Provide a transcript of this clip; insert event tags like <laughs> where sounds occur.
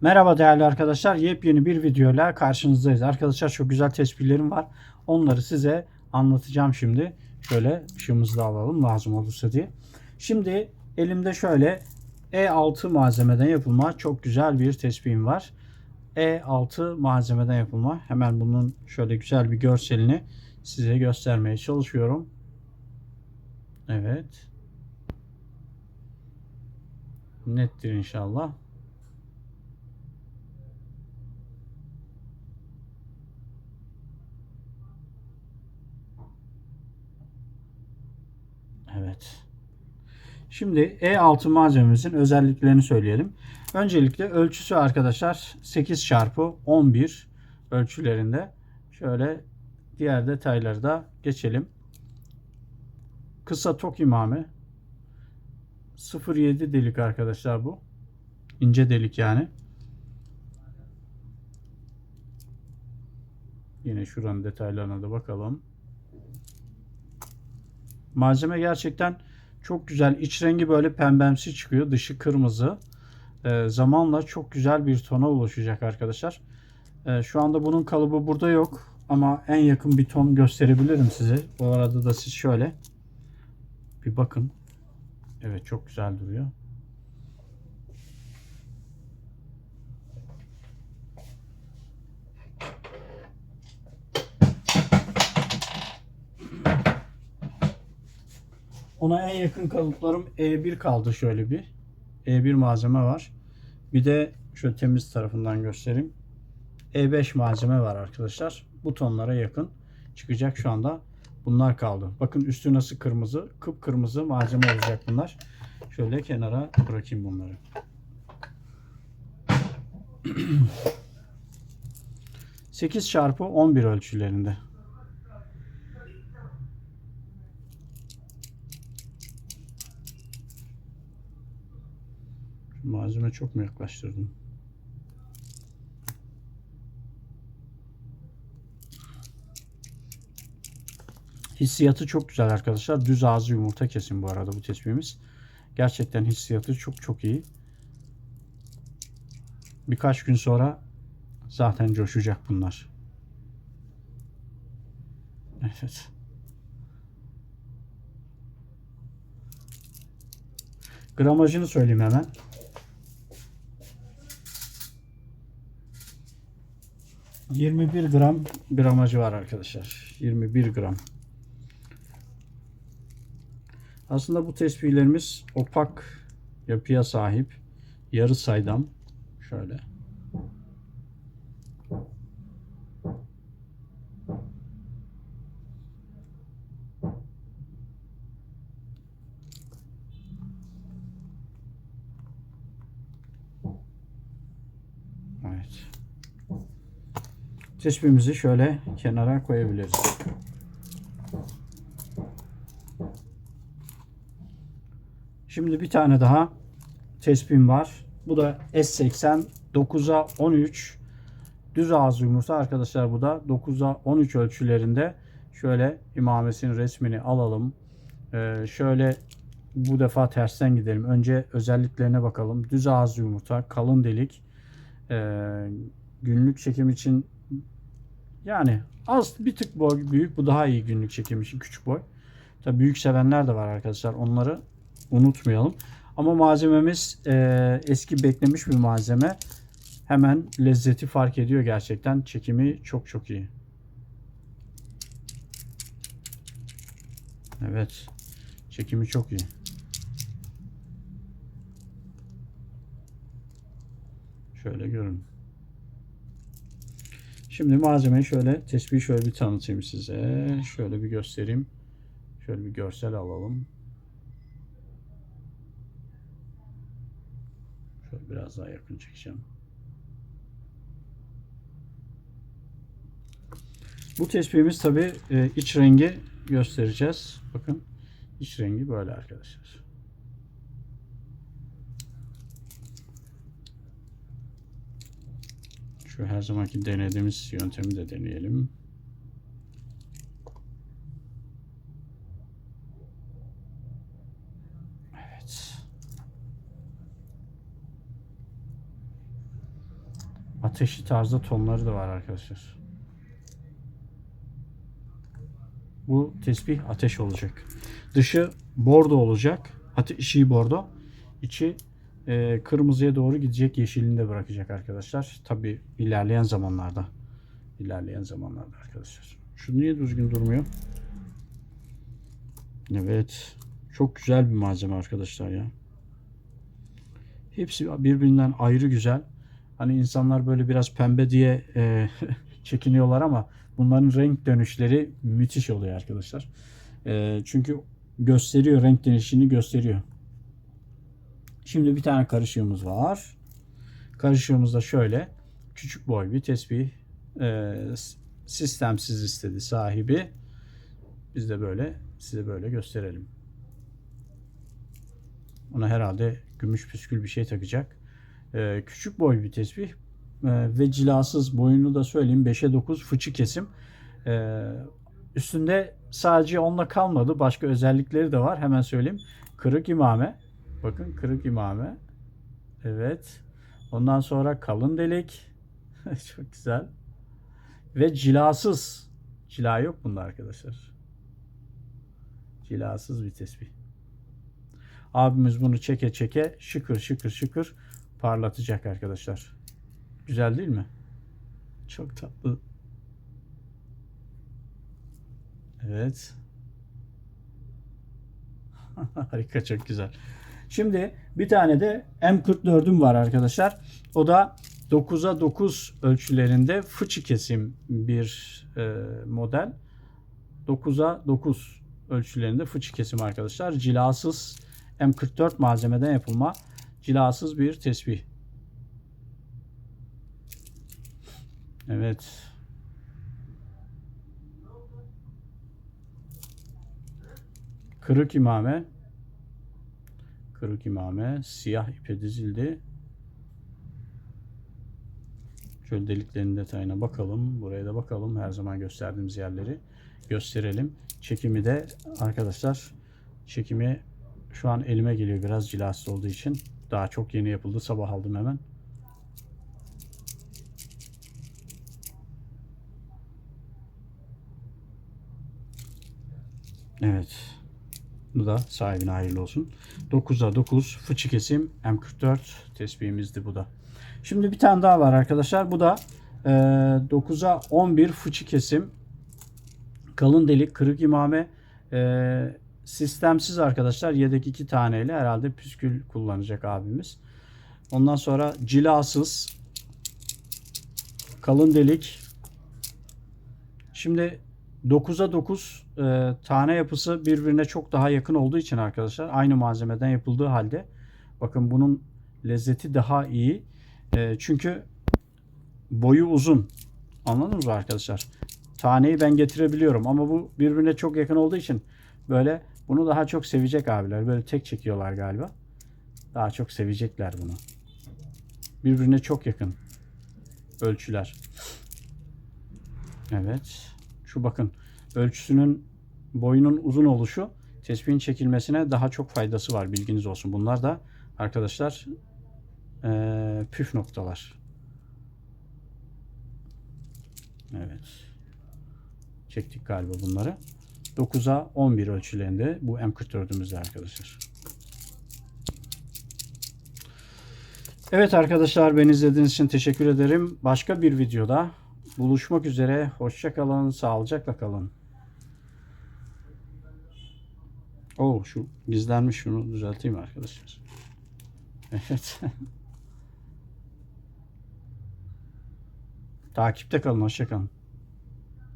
Merhaba değerli arkadaşlar. Yepyeni bir videoyla karşınızdayız. Arkadaşlar çok güzel tespihlerim var. Onları size anlatacağım şimdi. Şöyle ışığımızı da alalım lazım olursa diye. Şimdi elimde şöyle E6 malzemeden yapılma çok güzel bir tespihim var. E6 malzemeden yapılma. Hemen bunun şöyle güzel bir görselini size göstermeye çalışıyorum. Evet. Nettir inşallah. Evet. Şimdi E6 malzememizin özelliklerini söyleyelim. Öncelikle ölçüsü arkadaşlar 8 çarpı 11 ölçülerinde. Şöyle diğer detayları da geçelim. Kısa tok imame 0.7 delik arkadaşlar bu. İnce delik yani. Yine şuranın detaylarına da bakalım. Malzeme gerçekten çok güzel. İç rengi böyle pembemsi çıkıyor. Dışı kırmızı. Ee, zamanla çok güzel bir tona ulaşacak arkadaşlar. Ee, şu anda bunun kalıbı burada yok. Ama en yakın bir ton gösterebilirim size. Bu arada da siz şöyle bir bakın. Evet çok güzel duruyor. Ona en yakın kalıplarım E1 kaldı şöyle bir. E1 malzeme var. Bir de şöyle temiz tarafından göstereyim. E5 malzeme var arkadaşlar. Bu tonlara yakın çıkacak şu anda. Bunlar kaldı. Bakın üstü nasıl kırmızı. Kıpkırmızı malzeme olacak bunlar. Şöyle kenara bırakayım bunları. <clears throat> Sekiz çarpı 11 ölçülerinde. Malzeme çok mu yaklaştırdım? Hissiyatı çok güzel arkadaşlar. Düz ağzı yumurta kesin bu arada bu tespihimiz. Gerçekten hissiyatı çok çok iyi. Birkaç gün sonra zaten coşacak bunlar. Evet. Gramajını söyleyeyim hemen. Yirmi bir gram gramajı var arkadaşlar. 21 gram. Aslında bu tespihlerimiz opak yapıya sahip. Yarı saydam. Şöyle. Evet. Tespihimizi şöyle kenara koyabiliriz. Şimdi bir tane daha tespihim var. Bu da S80 9'a 13 düz ağız yumurta arkadaşlar bu da 9'a 13 ölçülerinde. Şöyle imamesinin resmini alalım. Ee, şöyle bu defa tersten gidelim. Önce özelliklerine bakalım. Düz ağız yumurta, kalın delik. Ee, günlük çekim için yani az bir tık boy büyük. Bu daha iyi günlük çekim için küçük boy. Tabii büyük sevenler de var arkadaşlar. Onları unutmayalım. Ama malzememiz e, eski beklemiş bir malzeme. Hemen lezzeti fark ediyor gerçekten. Çekimi çok çok iyi. Evet. Çekimi çok iyi. Şöyle görün. Şimdi malzemeyi şöyle tespihi şöyle bir tanıtayım size. Şöyle bir göstereyim. Şöyle bir görsel alalım. Şöyle biraz daha yakın çekeceğim. Bu tespihimiz tabi iç rengi göstereceğiz. Bakın iç rengi böyle arkadaşlar. Şu her zamanki denediğimiz yöntemi de deneyelim. Evet. Ateşli tarzda tonları da var arkadaşlar. Bu tesbih ateş olacak. Dışı bordo olacak. Ateşi bordo. İçi e, kırmızıya doğru gidecek yeşilini de bırakacak arkadaşlar. Tabi ilerleyen zamanlarda. İlerleyen zamanlarda arkadaşlar. Şu niye düzgün durmuyor? Evet. Çok güzel bir malzeme arkadaşlar ya. Hepsi birbirinden ayrı güzel. Hani insanlar böyle biraz pembe diye e, <laughs> çekiniyorlar ama bunların renk dönüşleri müthiş oluyor arkadaşlar. E, çünkü gösteriyor renk dönüşünü gösteriyor. Şimdi bir tane karışığımız var. Karışığımız da şöyle küçük boy bir tesbih e, sistemsiz istedi sahibi. Biz de böyle size böyle gösterelim. Ona herhalde gümüş püskül bir şey takacak. Ee, küçük boy bir tesbih ee, ve cilasız boyunu da söyleyeyim 5'e 9 fıçı kesim. Ee, üstünde sadece onunla kalmadı. Başka özellikleri de var. Hemen söyleyeyim. Kırık imame. Bakın kırık imame. Evet. Ondan sonra kalın delik. <laughs> Çok güzel. Ve cilasız. Cila yok bunda arkadaşlar. Cilasız bir tesbih. Abimiz bunu çeke çeke şıkır şıkır şıkır parlatacak arkadaşlar. Güzel değil mi? Çok tatlı. Evet. <laughs> Harika çok güzel. Şimdi bir tane de M44'üm var arkadaşlar. O da 9'a 9 ölçülerinde fıçı kesim bir e, model. 9'a 9 ölçülerinde fıçı kesim arkadaşlar. Cilasız M44 malzemeden yapılma cilasız bir tesbih. Evet. Kırık imame. Kırık imame. Siyah ipe dizildi. Şöyle deliklerin detayına bakalım. Buraya da bakalım. Her zaman gösterdiğimiz yerleri gösterelim. Çekimi de arkadaşlar çekimi şu an elime geliyor biraz cilasız olduğu için. Daha çok yeni yapıldı. Sabah aldım hemen. Evet. Bu da sahibine hayırlı olsun. 9'a 9 fıçı kesim M44 tespihimizdi bu da. Şimdi bir tane daha var arkadaşlar. Bu da e, 9'a 11 fıçı kesim kalın delik kırık imame e, sistemsiz arkadaşlar. Yedek iki taneyle herhalde püskül kullanacak abimiz. Ondan sonra cilasız kalın delik. Şimdi 9'a 9 e, tane yapısı birbirine çok daha yakın olduğu için arkadaşlar aynı malzemeden yapıldığı halde bakın bunun lezzeti daha iyi. E, çünkü boyu uzun. Anladınız mı arkadaşlar? Taneyi ben getirebiliyorum ama bu birbirine çok yakın olduğu için böyle bunu daha çok sevecek abiler. Böyle tek çekiyorlar galiba. Daha çok sevecekler bunu. Birbirine çok yakın ölçüler. Evet. Şu bakın ölçüsünün boyunun uzun oluşu tespihin çekilmesine daha çok faydası var. Bilginiz olsun. Bunlar da arkadaşlar ee, püf noktalar. Evet. Çektik galiba bunları. 9'a 11 ölçülerinde bu M44'ümüzde arkadaşlar. Evet arkadaşlar beni izlediğiniz için teşekkür ederim. Başka bir videoda buluşmak üzere. Hoşçakalın, sağlıcakla kalın. Oo şu gizlenmiş şunu düzelteyim arkadaşlar. Evet. <laughs> Takipte kalın, hoşçakalın.